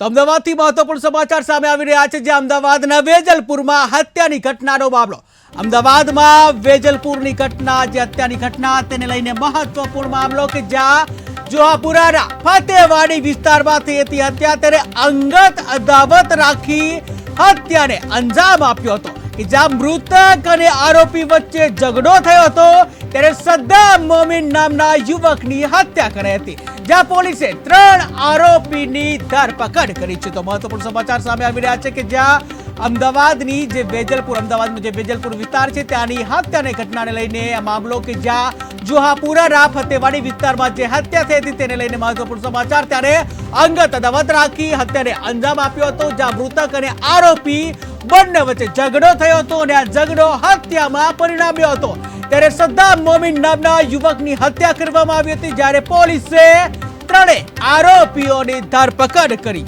તો અમદાવાદથી મહત્વપૂર્ણ સમાચાર સામે આવી રહ્યા છે, જે અમદાવાદના વેજલપુરમાં હત્યાની ઘટનાનો મામલો. અમદાવાદમાં વેજલપુરની ઘટના, જે હત્યાની ઘટના, તેને લઈને મહત્વપૂર્ણ મામલો કે જ્યાં જોહાપુરાના ફતેવાડી વિસ્તારમાં થઈ હતી હત્યા, ત્યારે અંગત અદાવત રાખી હત્યાને અંજામ આપ્યો હતો. જ્યાં મૃતક અને આરોપી વચ્ચે ઝઘડો થયો હતો, ત્યારે સદ્દામ મોમિન નામના યુવકની હત્યા કરાઈ હતી, જ્યાં પોલીસે ત્રણ આરોપીની ધરપકડ કરી છે. તો મહત્વપૂર્ણ સમાચાર સામે આવી રહ્યા છે કે જ્યાં અમદાવાદની જે વેજલપુર અમદાવાદનો જે વેજલપુર વિસ્તાર છે, ત્યાંની હત્યાની ઘટનાને લઈને આ મામલો કે જ્યાં જોહાપુરા રાફ ફતેવાડી વિસ્તારમાં જે હત્યા થઈ હતી તેને લઈને મહત્વપૂર્ણ સમાચાર. ત્યારે અંગત અદાવત રાખી હત્યાને અંજામ આપ્યો હતો, જ્યાં મૃતક અને આરોપી બંને વચ્ચે ઝઘડો થયો હતો અને આ ઝઘડો હત્યામાં પરિણામ્યો હતો. ત્યારે સદ્દામ મોમિન નામના યુવકની હત્યા કરવામાં આવી હતી, જ્યારે પોલીસે ત્રણે આરોપીઓની ધરપકડ કરી.